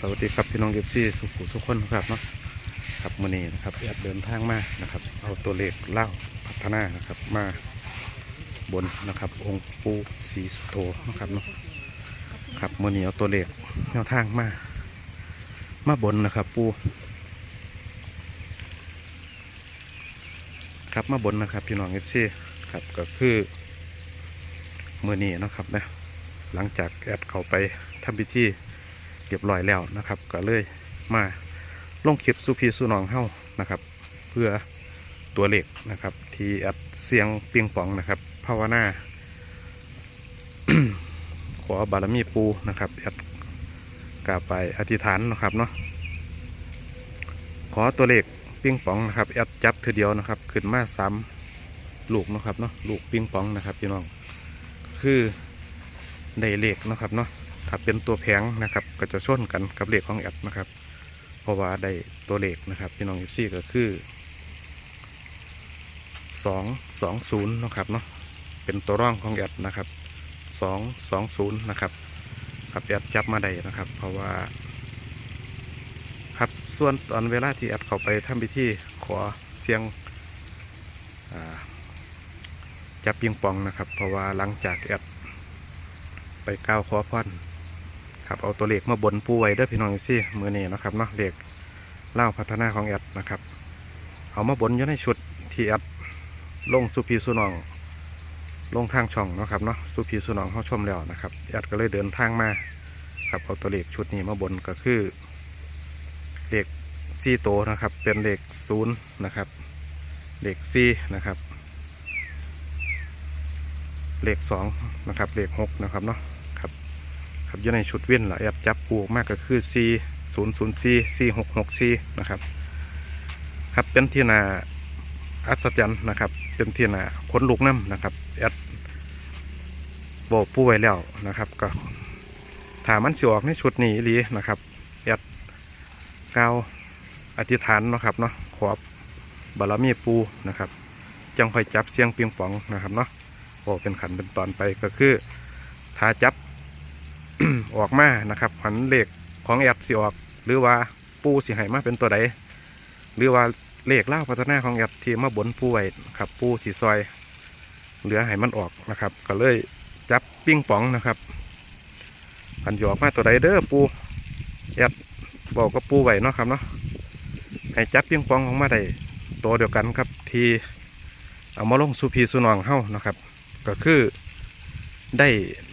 สวัสดีครับพี่น้องเอฟซีสุขุสุขคนครับเนาะครับมื่อนี้นะครับแอดเดินทางมานะครับ เอาตัวเลขเล่าพัฒนานะครับมาบนนะครับ องค์ปูสีสุโธนะครับเนาะครับมื่อนี้เอาตัวเลขแนวทางมามาบนนะครับปูครับมาบนนะครับพี่น้องเอฟซีครับก็คือมื่อนี้นะครับนะหลังจากแอดเข้าไปทำพิธี เรียบร้อยแล้วนะครับ ก็เลยมาลงคลิปสุพีสุนองเฮ้านะครับ เพื่อตัวเลขนะครับ ที่แอดเสียงเปิงปองนะครับภาวนาขอบารมีปูนะครับแอดกราบไปอธิษฐานนะครับเนาะขอตัวเลขปิงปองนะครับแอดจับทีเดียวนะครับ ขึ้นมาสามลูกนะครับเนาะลูกปิงปองนะครับพี่น้องคือได้เลขนะครับเนาะ ถ้าเป็นตัวแผงนะครับ ก็จะชนกันกับเลขของแอดนะครับ เพราะว่าได้ตัวเลขนะครับพี่น้องเอฟซีก็คือสองสองศูนย์นะครับเนาะเป็นตัวร่องของแอดนะครับสองสองศูนย์นะครับครับแอดจับมาได้นะครับ เพราะว่า ครับส่วนตอนเวลาที่แอดเข้าไปทำพิธีขอเสียงจับปิงปองนะครับ เพราะว่าหลังจากแอดไปก้าวขอพร ครับเอาตัวเลขมาบนปูไว้เด้อพี่น้องซี่มือนี้นะครับเนาะเลขเล่าพัฒนาของแอดนะครับ เอามาบนอยู่ในชุดที่แอดลงสุพีสุนอง ลงทางช่องนะครับเนาะสุพีสุนองเข้าชมแล้วนะครับแอดก็เลยเดินทางมาครับเอาตัวเลขชุดนี้มาบนก็คือเลขซีโตนะครับ เป็นเลขศูนย์นะครับเลขซีนะครับเลขสองนะครับเลขหกนะครับเนาะ ครับครับอยู่ในชุดเว้นละแอบจับปูกมากก็คือ C 0 0 C C 6 6 C นะครับครับเป็นที่นาอัศจรรย์นะครับ เป็นที่นาขนลุกน้ำนะครับแอดบอกผู้ไว้แล้วนะครับก็ถามมันสิออกในชุดนี้อีหลีนะครับแอดกล่าวอธิษฐานนะครับเนาะขอบบารมีปูนะครับ จังคอยจับเสียงเปียงปองนะครับเนาะบอกเป็นขันเป็นตอนไปก็คือถ้าจับ ออกมานะครับหันเลขของแอดสิออก หรือว่าปูสิให้มาเป็นตัวใดหรือว่าเลขเล่าพัฒนาของแอดที่มาบนปูไว้ครับปูสีซอย เหลือให้มันออกนะครับ ก็เลยจับปิ้งป๋องนะครับพันหยอกมาตัวใดเด้อปูแอดบอกกับปูไว้เนาะครับเนาะให้จับปิ้งป๋องออกมาได้ตัวเดียวกันครับที่เอามาลงสุพีสุนองเฮ้านะครับ ก็คือ ได้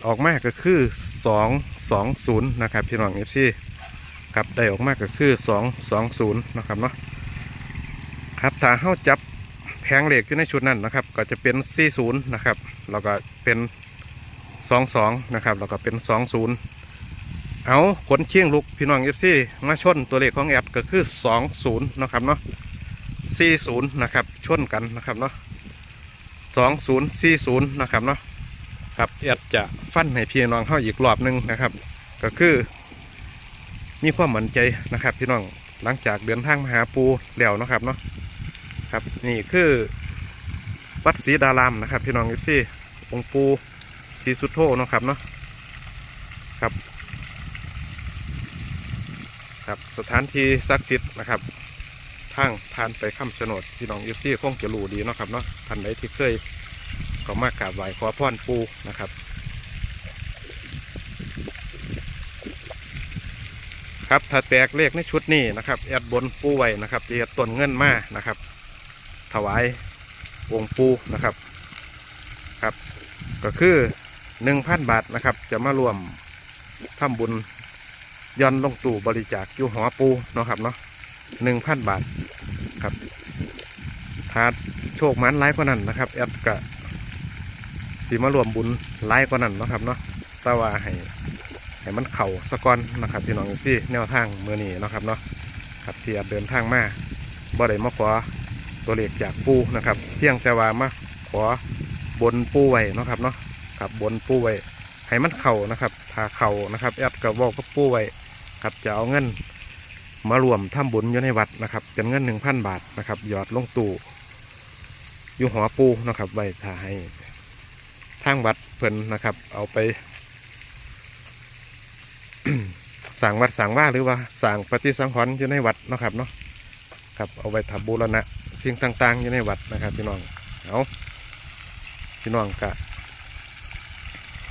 ออกมากก็คือสองสองศูนย์นะครับพี่น้องเอฟซีครับได้ออกมากก็คือสองสองศูนย์นะครับเนาะครับถ้าเข้าจับแผงเหล็กอยู่ในชุดนั้นนะครับ ก็จะเป็นสี่ศูนย์นะครับแล้วก็เป็นสองสองนะครับแล้วก็เป็นสองศูนย์เอาขนเชียงลุกพี่น้องเอฟซีมาชนตัวเลขของแอดก็คือสองศูนย์นะครับเนาะสี่ศูนย์นะครับชนกันนะครับเนาะสองศูนย์สี่ศูนย์นะครับเนาะ ครับแอดจะฟันให้พี่น้องเข้าอีกรอบหนึ่งนะครับ ก็คือ มีความมั่นใจนะครับ พี่น้องหลังจากเดินทางมาหาปูแล้วนะครับเนาะครับ นี่คือวัดศรีดารามนะครับ พี่น้องยิซี่องค์ปูศรีสุโธนะครับเนาะครับ ครับสถานที่ศักดิ์สิทธิ์นะครับทางผ่านไปค้ำชะโนดพี่น้องเอฟซีคงจะรู้ดีเนาะครับเนาะท่านใดที่เคย ก็มากราบไหว้ขอพรปูนะครับ ครับถ้าแตกเลขในชุดนี้นะครับแอดบนปูไว้นะครับจะต้นเงินมานะครับ ถวายองค์ปูนะครับครับ ก็คือหนึ่งพันบาทนะครับ จะมารวมทำบุญย่อนลงตู่บริจาคอยู่หอปูเนาะครับเนาะหนึ่งพันบาทครับถ้าโชคมันร้ายกว่านั้นนะครับแอดกะ สีมารวมบุญร้ายกว่านั้นนะครับเนาะแต่ว่าให้ให้มันเข่าสะก้อนนะครับพี่น้องซี่แนวทางเมื่อนี้นะครับเนาะครับที่แอดเดินทางมาบ่ได้มาขอตัวเลขจากปูนะครับเพียงแต่ว่ามาขอบนปูไว้นะครับเนาะครับบนปูไว้ให้มันเข่านะครับถ้าเข่านะครับแอดก็บวอกกับปูไว้ครับจะเอาเงินมารวมทำบุญอยู่ในวัดนะครับเป็นเงินหนึ่งพันบาทนะครับหยอดลงตู้อยู่หอปูนะครับไว้ถ้าให้ ทางวัดเพิ่นนะครับ เอาไปสั่งวัดสั่งว่าหรือว่าสั่งปฏิสังขรณ์อยู่ในวัดนะครับเนาะครับเอาไว้ทำบูรณะสิ่งต่างๆอยู่ในวัดนะครับ พี่น้องเอาพี่น้องกะ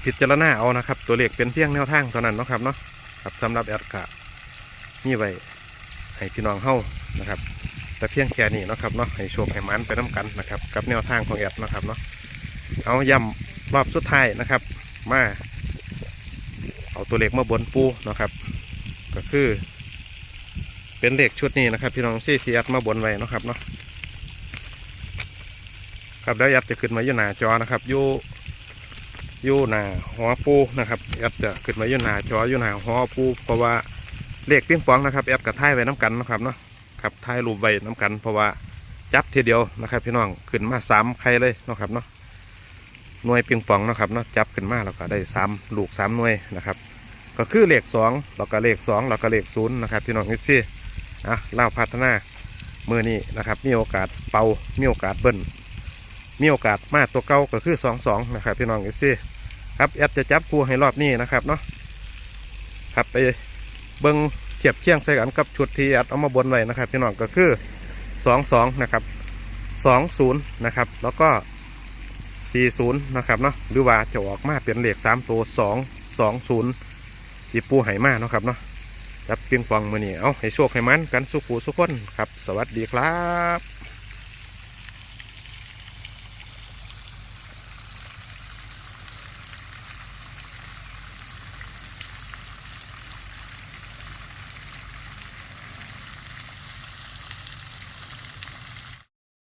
พิจารณาเอานะครับ ตัวเลขเป็นเพียงแนวทางเท่านั้นนะครับเนาะครับสำหรับแอดกะมีไว้ให้พี่น้องเฮานะครับ แต่เพียงแค่นี้นะครับเนาะให้โชคให้มันไปน้กันนะครับ กับแนวทางของแอดนะครับเนาะเอาย้ำ รอบสุดท้ายนะครับ มาเอาตัวเลขมาบนปูนะครับ ก็คือ เป็นเลขชุดนี้นะครับ พี่น้องซี่ที่แอดมาบนไว้นะครับเนาะครับแล้วแอดจะขึ้นมาอยู่หน้าจอนะครับอยู่อยู่หน้าหัวปูนะครับแอดจะขึ้นมาอยู่หน้าจออยู่หน้าหัวปูเพราะว่าเลขปิ้งปองนะครับแอดกับท้ายไว้น้กันนะครับเนาะครับท้ายรูปไว้น้กัน เพราะว่าจับทีเดียวนะครับ พี่น้องขึ้นมาสามใครเลยนะครับเนาะ หน่วยปิงปองนะครับเนาะจับขึ้นมาแล้วก็ได้สามลูกสามหน่วยนะครับ ก็คือเลขสองแล้วก็เลขสองแล้วก็เลขศูนย์นะครับพี่น้องนิซี่อะเล่าพัฒนามือนี้นะครับมีโอกาสเป่ามีโอกาสเบิ้ลมีโอกาสมาตัวเก่าก็คือสองสองนะครับพี่น้องนิซี่ครับแอดจะจับคู่ให้รอบนี้นะครับเนาะครับไปเบิ้งเทียบเคียงใส่กันกับชุดที่แอดเอามาบนไว้นะครับพี่น้องก็คือสองสองนะครับสองศูนย์นะครับแล้วก็ สี่ศูนย์นะครับเนาะหรือว่าจะออกมาเป็นเลขสามตัวสองสองศูนย์ที่ปูไหมาเนาะครับเนาะจับเปียงปองมือนี่เอาให้โชคให้มันกันสุขูสุขคนครับ สวัสดีครับ